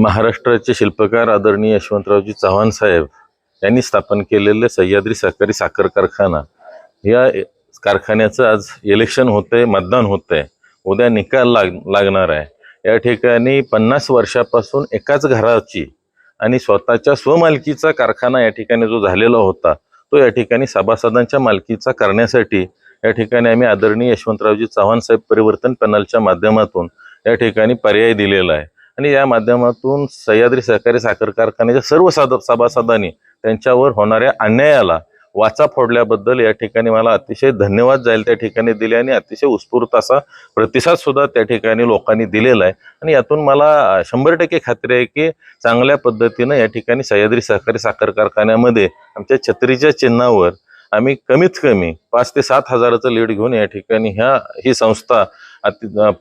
महाराष्ट्राचे शिल्पकार आदरणीय यशवंतरावजी चव्हाण साहेब यांनी स्थापन केलेले सह्याद्री सहकारी साखर कारखाना. या कारखान्याचं आज इलेक्शन होतंय मतदान होतंय. उद्या निकाल लाग लागणार आहे. या ठिकाणी पन्नास वर्षापासून एकाच घराची आणि स्वतःच्या स्वमालकीचा कारखाना या ठिकाणी जो झालेला होता तो या ठिकाणी सभासदांच्या मालकीचा करण्यासाठी या ठिकाणी आम्ही आदरणीय यशवंतरावजी चव्हाण साहेब परिवर्तन पॅनलच्या माध्यमातून या ठिकाणी पर्याय दिलेला आहे. आणि या माध्यमातून सह्याद्री सहकारी साखर कारखान्याच्या सर्व साधक सभासदांनी त्यांच्यावर होणाऱ्या अन्यायाला वाचा फोडल्याबद्दल या ठिकाणी मला अतिशय धन्यवाद जाईल त्या ठिकाणी दिले आणि अतिशय उत्स्फूर्त असा प्रतिसाद सुद्धा त्या ठिकाणी लोकांनी दिलेला आहे. आणि यातून मला शंभर टक्के खात्री आहे की चांगल्या पद्धतीनं या ठिकाणी सह्याद्री सहकारी साखर कारखान्यामध्ये आमच्या छत्रीच्या चिन्हावर आम्ही कमीत कमी पाच ते सात हजाराचं लीड घेऊन या ठिकाणी ह्या ही संस्था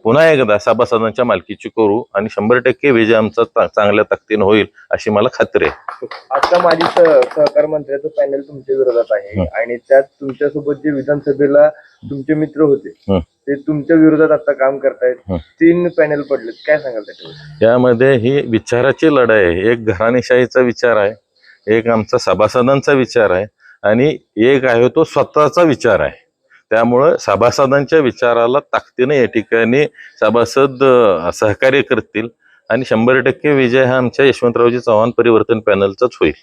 पुन्हा एकदा सभासदांच्या मालकीची करू आणि शंभर टक्के विजय आमचा चांगल्या ताकदीनं होईल अशी मला खात्री आहे. आता सह- सहकार मंत्र्याचं पॅनल तुमच्या विरोधात आहे. आणि त्यात तुमच्यासोबत जे विधानसभेला तुमचे मित्र होते. ते तुमच्या विरोधात आता काम करतायत. तीन पॅनल पडलेत. काय सांगाल त्याच्यावर यामध्ये ही विचाराची लढाई आहे. एक घराणेशाहीचा विचार आहे. एक आमचा सभासदांचा विचार आहे. आणि एक आहे तो स्वतःचा विचार आहे. त्यामुळं सभासदांच्या विचाराला ताकदीनं या ठिकाणी सभासद सहकार्य करतील आणि शंभर टक्के विजय हा आमच्या यशवंतरावजी चव्हाण परिवर्तन पॅनलचाच होईल.